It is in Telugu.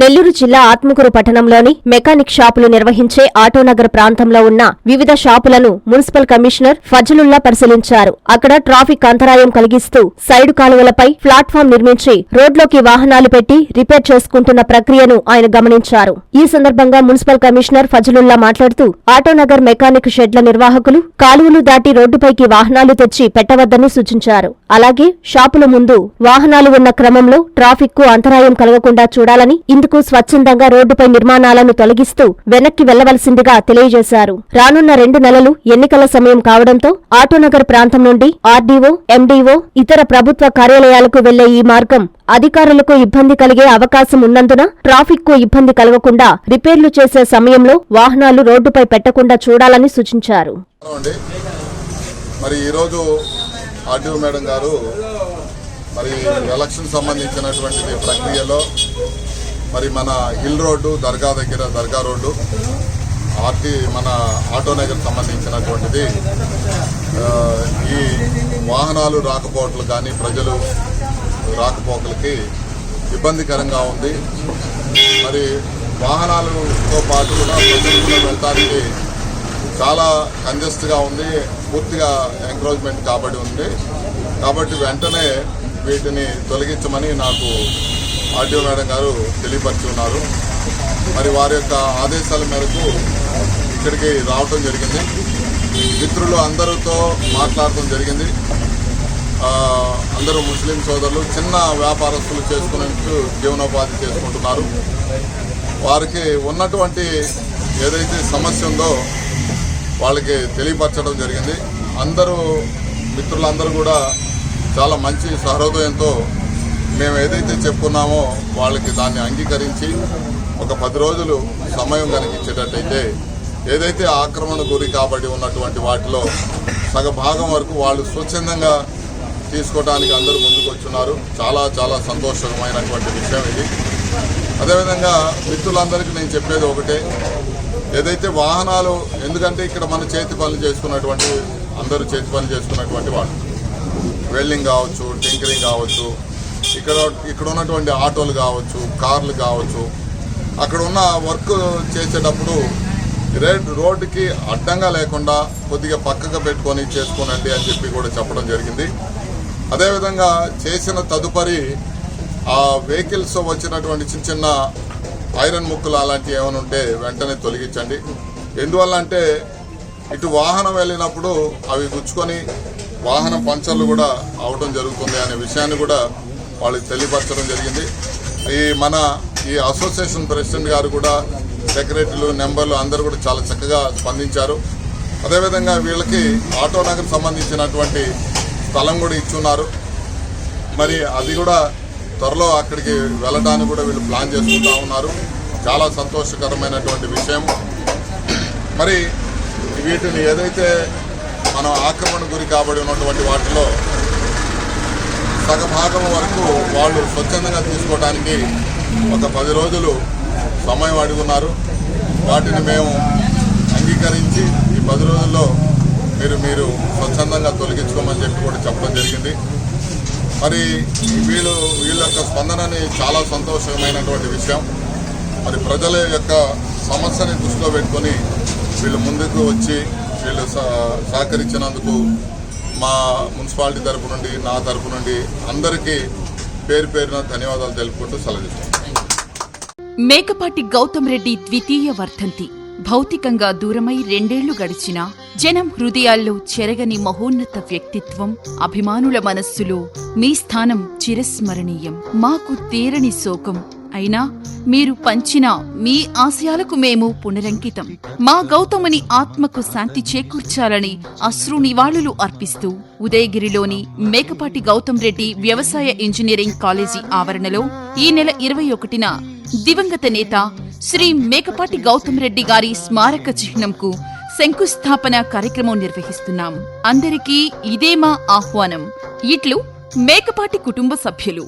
నెల్లూరు జిల్లా ఆత్మకూరు పట్టణంలోని మెకానిక్ షాపులు నిర్వహించే ఆటోనగర్ ప్రాంతంలో ఉన్న వివిధ షాపులను మున్సిపల్ కమిషనర్ ఫజలుల్లా పరిశీలించారు. అక్కడ ట్రాఫిక్ అంతరాయం కలిగిస్తూ సైడు కాలువలపై ప్లాట్ఫామ్ నిర్మించి రోడ్లోకి వాహనాలు పెట్టి రిపేర్ చేసుకుంటున్న ప్రక్రియను ఆయన గమనించారు. ఈ సందర్భంగా మున్సిపల్ కమిషనర్ ఫజలుల్లా మాట్లాడుతూ ఆటోనగర్ మెకానిక్ షెడ్ల నిర్వాహకులు కాలువలు దాటి రోడ్డుపైకి వాహనాలు తెచ్చి పెట్టవద్దని సూచించారు. అలాగే షాపుల ముందు వాహనాలు ఉన్న క్రమంలో ట్రాఫిక్కు అంతరాయం కలగకుండా చూడాలని ఇందుకు స్వచ్ఛందంగా రోడ్డుపై నిర్మాణాలను తొలగిస్తూ వెనక్కి వెళ్ళవలసిందిగా తెలియజేశారు. రానున్న రెండు నెలలు ఎన్నికల సమయం కావడంతో ఆటోనగర్ ప్రాంతం నుండి ఆర్డీఓ ఎండీఓ ఇతర ప్రభుత్వ కార్యాలయాలకు వెళ్ళే ఈ మార్గం అధికారులకు ఇబ్బంది కలిగే అవకాశం ఉన్నందున ట్రాఫిక్కు ఇబ్బంది కలగకుండా రిపేర్లు చేసే సమయంలో వాహనాలు రోడ్డుపై పెట్టకుండా చూడాలని సూచించారు. మరి ఈరోజు ఆర్డీఓ మేడం గారు మరి ఎలక్షన్ సంబంధించినటువంటి ప్రక్రియలో మరి మన హిల్ రోడ్డు దర్గా దగ్గర దర్గా రోడ్డు ఆర్టీ మన ఆటో నగర్ సంబంధించినటువంటిది. ఈ వాహనాలు రాకపోకలు కానీ ప్రజలు రాకపోకలకి ఇబ్బందికరంగా ఉంది. మరి వాహనాలతో పాటు కూడా ప్రజలు కూడా వెళ్ళడానికి చాలా కంజెస్ట్గా ఉంది పూర్తిగా ఎంక్రోచ్మెంట్ కాబడి ఉంది. కాబట్టి వెంటనే వీటిని తొలగించమని నాకు ఆర్టీఓ మేడం గారు తెలియపరుచున్నారు. మరి వారి యొక్క ఆదేశాల మేరకు ఇక్కడికి రావటం జరిగింది. మిత్రులు అందరితో మాట్లాడటం జరిగింది. అందరూ ముస్లిం సోదరులు చిన్న వ్యాపారస్తులు చేసుకునేందుకు జీవనోపాధి చేసుకుంటున్నారు. వారికి ఉన్నటువంటి ఏదైతే సమస్య ఉందో వాళ్ళకి తెలియపరచడం జరిగింది. అందరూ మిత్రులందరూ కూడా చాలా మంచి సహృదయంతో మేము ఏదైతే చెప్పుకున్నామో వాళ్ళకి దాన్ని అంగీకరించి ఒక పది రోజులు సమయం కనుక ఇచ్చేటట్టయితే ఏదైతే ఆక్రమణ గురి కాబడి ఉన్నటువంటి వాటిలో సగ భాగం వరకు వాళ్ళు స్వచ్ఛందంగా తీసుకోవడానికి అందరూ ముందుకు వచ్చున్నారు చాలా చాలా సంతోషకరమైనటువంటి విషయం ఇది. అదేవిధంగా మిత్రులందరికీ నేను చెప్పేది ఒకటే. ఏదైతే వాహనాలు ఎందుకంటే ఇక్కడ మన చేతి పనులు చేసుకున్నటువంటి అందరూ చేతి పనులు చేసుకున్నటువంటి వాళ్ళు. వెల్డింగ్ కావచ్చు టింకరింగ్ కావచ్చు ఇక్కడ ఇక్కడ ఉన్నటువంటి ఆటోలు కావచ్చు కార్లు కావచ్చు అక్కడ ఉన్న వర్క్ చేసేటప్పుడు రెడ్ రోడ్డుకి అడ్డంగా లేకుండా కొద్దిగా పక్కకు పెట్టుకొని చేసుకోనండి అని చెప్పి కూడా చెప్పడం జరిగింది. అదేవిధంగా చేసిన తదుపరి ఆ వెహికల్స్ వచ్చినటువంటి చిన్న చిన్న ఐరన్ ముక్కలు అలాంటివి ఏమైనా ఉంటే వెంటనే తొలగించండి. ఎందువల్ల అంటే ఇటు వాహనం వెళ్ళినప్పుడు అవి గుచ్చుకొని వాహనం పంచర్లు కూడా అవడం జరుగుతుంది అనే విషయాన్ని కూడా వాళ్ళకి తెలియపరచడం జరిగింది. ఈ మన ఈ అసోసియేషన్ ప్రెసిడెంట్ గారు కూడా సెక్రటరీలు నెంబర్లు అందరూ కూడా చాలా చక్కగా స్పందించారు. అదేవిధంగా వీళ్ళకి ఆటో నగర్ సంబంధించినటువంటి స్థలం కూడా ఇచ్చున్నారు. మరి అది కూడా త్వరలో అక్కడికి వెళ్ళడానికి కూడా వీళ్ళు ప్లాన్ చేసుకుంటా ఉన్నారు. చాలా సంతోషకరమైనటువంటి విషయం. మరి వీటిని ఏదైతే మనం ఆక్రమణ గురి కాబడి ఉన్నటువంటి వాటిలో సగభాగం వరకు వాళ్ళు స్వచ్ఛందంగా తీసుకోవడానికి ఒక పది రోజులు సమయం అడుగున్నారు. వాటిని మేము అంగీకరించి ఈ పది రోజుల్లో మీరు మీరు స్వచ్ఛందంగా తొలగించుకోమని చెప్పి కూడా చెప్పడం జరిగింది. మరి వీళ్ళు వీళ్ళ యొక్క స్పందనని చాలా సంతోషమైనటువంటి విషయం. మరి ప్రజల యొక్క సమస్యని దృష్టిలో పెట్టుకొని వీళ్ళు ముందుకు వచ్చి వీళ్ళు సహ- సహకరించినందుకు మా మున్సిపాలిటీ తరపు నుండి నా తరపు నుండి అందరికీ పేరు పేరున ధన్యవాదాలు తెలుపుకుంటూ సెలవు మేకపాటి గౌతమ్ రెడ్డి ద్వితీయ వర్ధంతి. భౌతికంగా దూరమై రెండేళ్ళు గడిచినా జనం హృదయాల్లో చెరగని మహోన్నత వ్యక్తిత్వం అభిమానుల మనస్సులో మీ స్థానం చిరస్మరణీయం. మాకు తీరని శోకం అయినా మీరు పంచిన మీ ఆశయాలకు మేము పునరంకితం. మా గౌతముని ఆత్మకు శాంతి చేకూర్చాలని అశ్రు నివాళులు అర్పిస్తూ ఉదయగిరిలోని మేకపాటి గౌతమ్ రెడ్డి వ్యవసాయ ఇంజనీరింగ్ కాలేజీ ఆవరణలో ఈ నెల ఇరవై ఒకటిన దివంగత నేత శ్రీ మేకపాటి గౌతమ్ రెడ్డి గారి స్మారక చిహ్నంకు శంకుస్థాపన కార్యక్రమం నిర్వహిస్తున్నాం. అందరికీ ఇదే మా ఆహ్వానం. ఇట్లు మేకపాటి కుటుంబ సభ్యులు